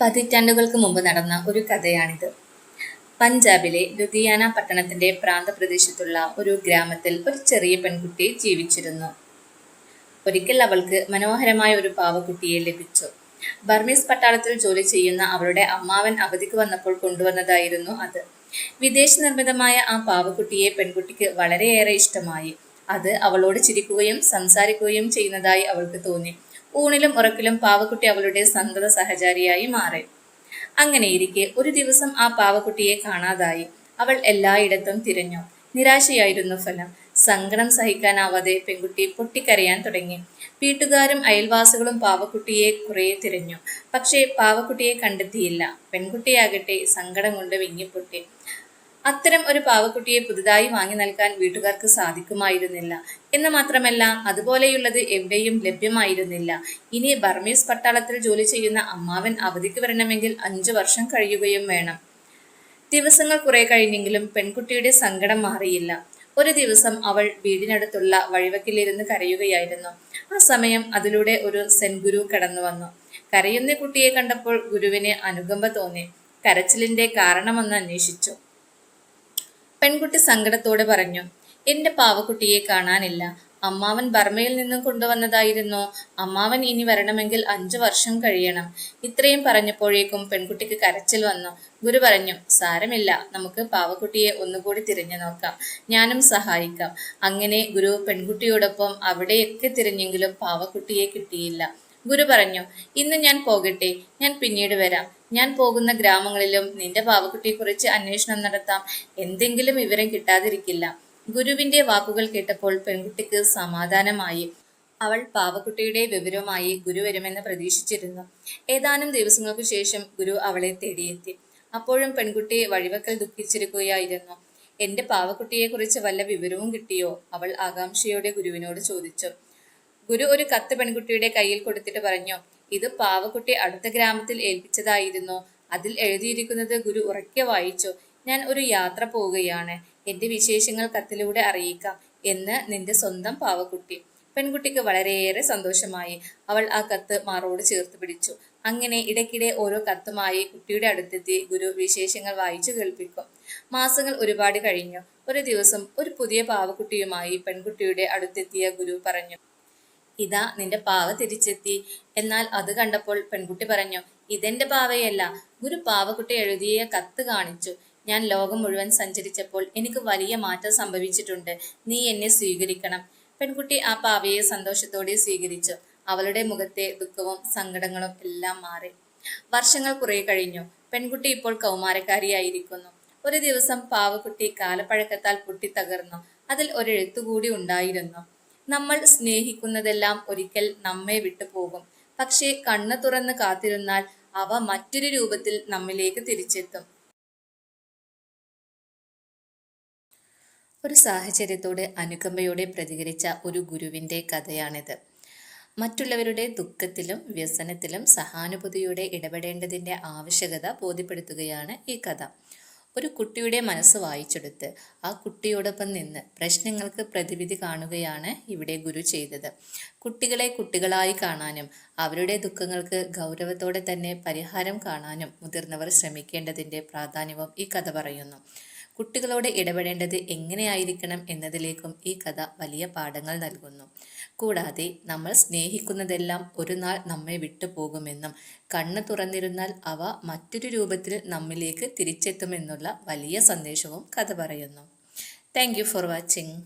പതിറ്റാണ്ടുകൾക്ക് മുമ്പ് നടന്ന ഒരു കഥയാണിത്. പഞ്ചാബിലെ ലുധിയാന പട്ടണത്തിന്റെ പ്രാന്തപ്രദേശത്തുള്ള ഒരു ഗ്രാമത്തിൽ ഒരു ചെറിയ പെൺകുട്ടി ജീവിച്ചിരുന്നു. ഒരിക്കൽ അവൾക്ക് മനോഹരമായ ഒരു പാവക്കുട്ടിയെ ലഭിച്ചു. ബർമീസ് പട്ടാളത്തിൽ ജോലി ചെയ്യുന്ന അവളുടെ അമ്മാവൻ അവധിക്ക് വന്നപ്പോൾ കൊണ്ടുവന്നതായിരുന്നു അത്. വിദേശ നിർമ്മിതമായ ആ പാവക്കുട്ടിയെ പെൺകുട്ടിക്ക് വളരെയേറെ ഇഷ്ടമായി. അത് അവളോട് ചിരിക്കുകയും സംസാരിക്കുകയും ചെയ്യുന്നതായി അവൾക്ക് തോന്നി. ഊണിലും ഉറക്കിലും പാവക്കുട്ടി അവളുടെ സന്തത സഹചാരിയായി മാറി. അങ്ങനെയിരിക്കെ ഒരു ദിവസം ആ പാവക്കുട്ടിയെ കാണാതായി. അവൾ എല്ലായിടത്തും തിരഞ്ഞു. നിരാശയായിരുന്നു ഫലം. സങ്കടം സഹിക്കാനാവാതെ പെൺകുട്ടി പൊട്ടിക്കരയാൻ തുടങ്ങി. വീട്ടുകാരും അയൽവാസികളും പാവക്കുട്ടിയെ കുറേ തിരഞ്ഞു. പക്ഷേ പാവക്കുട്ടിയെ കണ്ടെത്തിയില്ല. പെൺകുട്ടിയാകട്ടെ സങ്കടം കൊണ്ട് വിങ്ങിപ്പൊട്ടി. അത്തരം ഒരു പാവക്കുട്ടിയെ പുതുതായി വാങ്ങി നൽകാൻ വീട്ടുകാർക്ക് സാധിക്കുമായിരുന്നില്ല. എന്ന് മാത്രമല്ല അതുപോലെയുള്ളത് എവിടെയും ലഭ്യമായിരുന്നില്ല. ഇനി ബർമീസ് പട്ടാളത്തിൽ ജോലി ചെയ്യുന്ന അമ്മാവൻ അവധിക്ക് വരണമെങ്കിൽ അഞ്ചു വർഷം കഴിയുകയും വേണം. ദിവസങ്ങൾ കുറെ കഴിഞ്ഞെങ്കിലും പെൺകുട്ടിയുടെ സങ്കടം മാറിയില്ല. ഒരു ദിവസം അവൾ വീടിനടുത്തുള്ള വഴിവക്കിലിരുന്ന് കരയുകയായിരുന്നു. ആ സമയം അതിലൂടെ ഒരു സെൻ ഗുരു കടന്നു വന്നു. കരയുന്ന കുട്ടിയെ കണ്ടപ്പോൾ ഗുരുവിന് അനുകമ്പ തോന്നി. കരച്ചിലിന്റെ കാരണമെന്ന് അന്വേഷിച്ചു. പെൺകുട്ടി സങ്കടത്തോടെ പറഞ്ഞു എന്റെ പാവക്കുട്ടിയെ കാണാനില്ല. അമ്മാവൻ ബർമയിൽ നിന്നും കൊണ്ടുവന്നതായിരുന്നു. അമ്മാവൻ ഇനി വരണമെങ്കിൽ അഞ്ചു വർഷം കഴിയണം. ഇത്രയും പറഞ്ഞപ്പോഴേക്കും പെൺകുട്ടിക്ക് കരച്ചിൽ വന്നു. ഗുരു പറഞ്ഞു സാരമില്ല. നമുക്ക് പാവക്കുട്ടിയെ ഒന്നുകൂടി തിരിഞ്ഞു നോക്കാം. ഞാനും സഹായിക്കാം. അങ്ങനെ ഗുരു പെൺകുട്ടിയോടൊപ്പം അവിടെയൊക്കെ തിരിഞ്ഞെങ്കിലും പാവക്കുട്ടിയെ കിട്ടിയില്ല. ഗുരു പറഞ്ഞു ഇന്ന് ഞാൻ പോകട്ടെ. ഞാൻ പിന്നീട് വരാം. ഞാൻ പോകുന്ന ഗ്രാമങ്ങളിലും നിന്റെ പാവക്കുട്ടിയെക്കുറിച്ച് അന്വേഷണം നടത്താം. എന്തെങ്കിലും വിവരം കിട്ടാതിരിക്കില്ല. ഗുരുവിന്റെ വാക്കുകൾ കേട്ടപ്പോൾ പെൺകുട്ടിക്ക് സമാധാനമായി. അവൾ പാവക്കുട്ടിയുടെ വിവരവുമായി ഗുരു വരുമെന്ന് പ്രതീക്ഷിച്ചിരുന്നു. ഏതാനും ദിവസങ്ങൾക്കു ശേഷം ഗുരു അവളെ തേടിയെത്തി. അപ്പോഴും പെൺകുട്ടി വഴിവക്കൽ ദുഃഖിച്ചിരിക്കുകയായിരുന്നു. എന്റെ പാവക്കുട്ടിയെക്കുറിച്ച് വല്ല വിവരവും കിട്ടിയോ? അവൾ ആകാംക്ഷയോടെ ഗുരുവിനോട് ചോദിച്ചു. ഗുരു ഒരു കത്ത് പെൺകുട്ടിയുടെ കയ്യിൽ കൊടുത്തിട്ട് പറഞ്ഞു. ഇത് പാവക്കുട്ടി അടുത്ത ഗ്രാമത്തിൽ ഏൽപ്പിച്ചതായിരുന്നു. അതിൽ എഴുതിയിരിക്കുന്നത് ഗുരു ഉറക്കെ വായിച്ചു. ഞാൻ ഒരു യാത്ര പോവുകയാണ്. എന്റെ വിശേഷങ്ങൾ കത്തിലൂടെ അറിയിക്കാം എന്ന് നിന്റെ സ്വന്തം പാവക്കുട്ടി. പെൺകുട്ടിക്ക് വളരെയേറെ സന്തോഷമായി. അവൾ ആ കത്ത് മാറോട് ചേർത്ത് പിടിച്ചു. അങ്ങനെ ഇടയ്ക്കിടെ ഓരോ കത്തുമായി കുട്ടിയുടെ അടുത്തെത്തി ഗുരു വിശേഷങ്ങൾ വായിച്ചു കേൾപ്പിക്കും. മാസങ്ങൾ ഒരുപാട് കഴിഞ്ഞു. ഒരു ദിവസം ഒരു പുതിയ പാവക്കുട്ടിയുമായി പെൺകുട്ടിയുടെ അടുത്തെത്തിയ ഗുരു പറഞ്ഞു ഇതാ നിന്റെ പാവ തിരിച്ചെത്തി. എന്നാൽ അത് കണ്ടപ്പോൾ പെൺകുട്ടി പറഞ്ഞു ഇതെന്റെ പാവയല്ല. ഗുരു പാവക്കുട്ടി എഴുതിയ കത്ത് കാണിച്ചു. ഞാൻ ലോകം മുഴുവൻ സഞ്ചരിച്ചപ്പോൾ എനിക്ക് വലിയ മാറ്റം സംഭവിച്ചിട്ടുണ്ട്. നീ എന്നെ സ്വീകരിക്കണം. പെൺകുട്ടി ആ പാവയെ സന്തോഷത്തോടെ സ്വീകരിച്ചു. അവളുടെ മുഖത്തെ ദുഃഖവും സങ്കടങ്ങളും എല്ലാം മാറി. വർഷങ്ങൾ കുറെ കഴിഞ്ഞു. പെൺകുട്ടി ഇപ്പോൾ കൗമാരക്കാരിയായിരിക്കുന്നു. ഒരു ദിവസം പാവക്കുട്ടി കാലപ്പഴക്കത്താൽ പൊട്ടിത്തകർന്നു. അതിൽ ഒരെഴുത്തുകൂടി ഉണ്ടായിരുന്നു. നമ്മൾ സ്നേഹിക്കുന്നതെല്ലാം ഒരിക്കൽ നമ്മെ വിട്ടു പോകും. പക്ഷേ കണ്ണു തുറന്ന് കാത്തിരുന്നാൽ അവ മറ്റൊരു രൂപത്തിൽ നമ്മിലേക്ക് തിരിച്ചെത്തും. ഒരു സാഹചര്യത്തോട് അനുകമ്പയോടെ പ്രതികരിച്ച ഒരു ഗുരുവിന്റെ കഥയാണിത്. മറ്റുള്ളവരുടെ ദുഃഖത്തിലും വ്യസനത്തിലും സഹാനുഭൂതിയോടെ ഇടപെടേണ്ടതിന്റെ ആവശ്യകത ബോധ്യപ്പെടുത്തുകയാണ് ഈ കഥ. ഒരു കുട്ടിയുടെ മനസ്സ് വായിച്ചെടുത്ത് ആ കുട്ടിയോടൊപ്പം നിന്ന് പ്രശ്നങ്ങൾക്ക് പ്രതിവിധി കാണുകയാണ് ഇവിടെ ഗുരു ചെയ്തത്. കുട്ടികളെ കുട്ടികളായി കാണാനും അവരുടെ ദുഃഖങ്ങൾക്ക് ഗൗരവത്തോടെ തന്നെ പരിഹാരം കാണാനും മുതിർന്നവർ ശ്രമിക്കേണ്ടതിന്റെ പ്രാധാന്യവും ഈ കഥ പറയുന്നു. കുട്ടികളോട് ഇടപെടേണ്ടത് എങ്ങനെയായിരിക്കണം എന്നതിലേക്കും ഈ കഥ വലിയ പാഠങ്ങൾ നൽകുന്നു. കൂടാതെ നമ്മൾ സ്നേഹിക്കുന്നതെല്ലാം ഒരു നാൾ നമ്മെ വിട്ടുപോകുമെന്നും കണ്ണ് തുറന്നിരുന്നാൽ അവ മറ്റൊരു രൂപത്തിൽ നമ്മിലേക്ക് തിരിച്ചെത്തുമെന്നുള്ള വലിയ സന്ദേശവും കഥ പറയുന്നു. Thank for watching